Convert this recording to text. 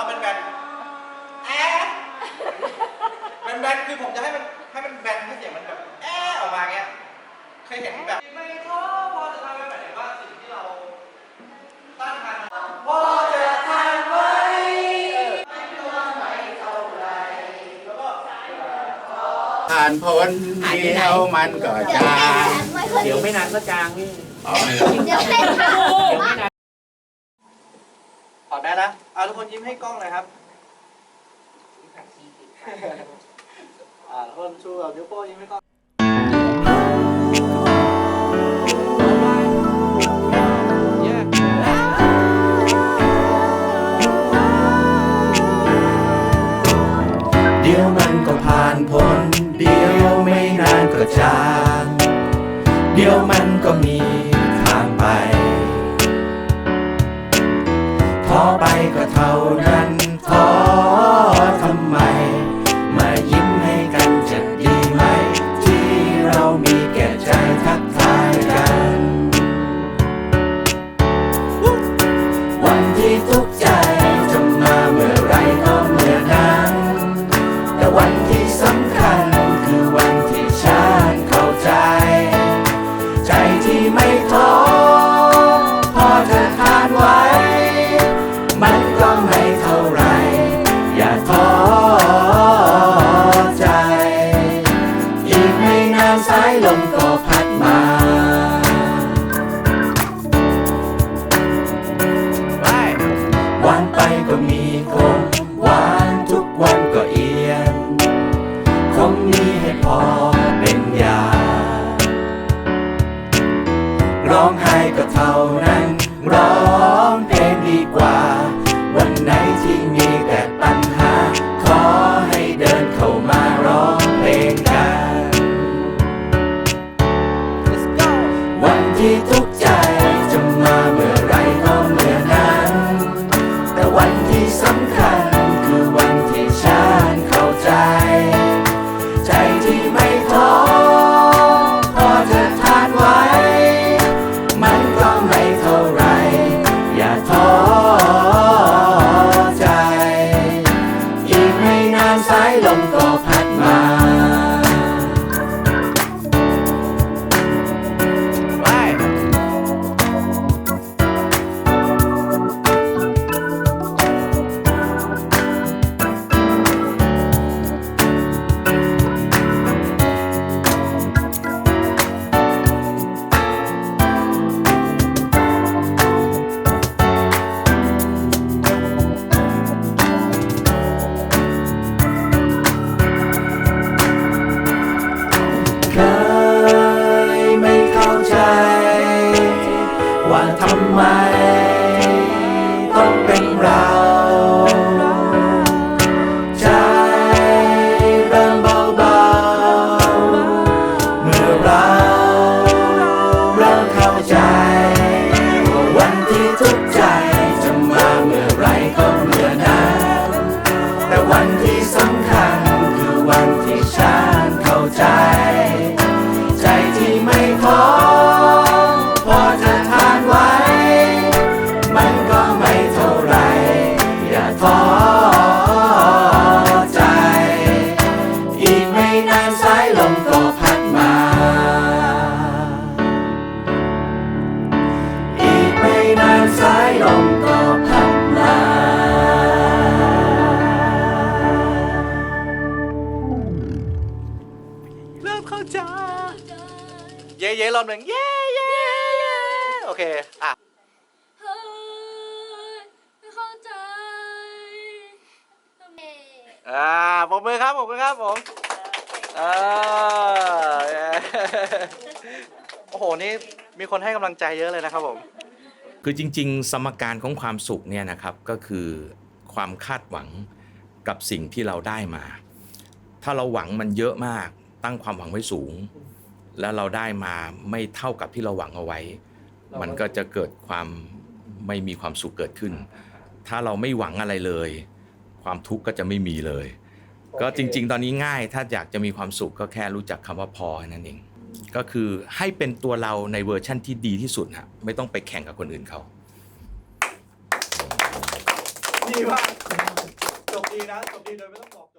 เราเป็นแบนแอะเป็นแบนคือผมจะให้มันให้มันแบนให้เสียงมันแบบแอะออกมาเงี้ย เคยเห็นแบบไม่ท้อพอจะทำไปแบบไหนว่าสิ่งที่เราตั้งมันพอจะทำไว้ไม่ตัวไม่เท่าไรแล้วก็ผ่านพ้นเดียวมันก็จาง เดี๋ยวไม่นานก็จางนี่อ๋อเดี๋ยวเต้นค่ะเดี๋ยวไม่นาน ถอดได้แล้วเอาทุกคนยิ้มให้กล้องหน่อยครับอ่าทุกคนชูแบบนิ้วโป้งยิ้มให้กล้อง เดี๋ยวมันก็ผ่านพ้นเดี๋ ท้อไปก็เท่านั้น กไม่นานสายลมก็พัดมา หวานไปก็มีคมหวานทุกวันก็เอียน คงมีให้พอเป็นยา ร้องไห้ก็เท่านั้น ร้องเพลงดีกว่า ก็พัดมา ไม ต้องเป็นเรา ใจเริ่มเบาๆ เมื่อเราเริ่มเข้าใจ ว่าวันที่ทุกข์ใจจะมาเมื่อไรก็เมื่อนั้นแต่วันานสายลมก็พัดมา อีกไม่นานสายลมก็พัดมา เริ่มเข้าใจเย้เย้รอบหนึ่งเย้เย้เย้โอเค อะ เฮ้ยไม่เข้าใจเอ๊ะอ่าปรบมือครับปรบมือครับผม เย้โอ้โห นี่มีคนให้กำลังใจเยอะเลยนะครับผม คือจริง ๆ สมการของความสุขเนี่ยนะครับก็คือความคาดหวังกับสิ่งที่เราได้มา ถ้าเราหวังมันเยอะมาก ตั้งความหวังไว้สูง แล้วเราได้มาไม่เท่ากับที่เราหวังเอาไว้ มันก็จะเกิดความไม่มีความสุขเกิดขึ้น ถ้าเราไม่หวังอะไรเลย ความทุกข์ก็จะไม่มีเลย ก็จริง ๆ ตอนนี้ง่ายถ้าอยากจะมีความสุขก็แค่รู้จักคำว่าพอแค่นั่นเอง ก็คือให้เป็นตัวเราในเวอร์ชั่นที่ดีที่สุดฮะไม่ต้องไปแข่งกับคนอื่นเขาดีมากจบดีนะจบดีโดยไม่ต้องบอก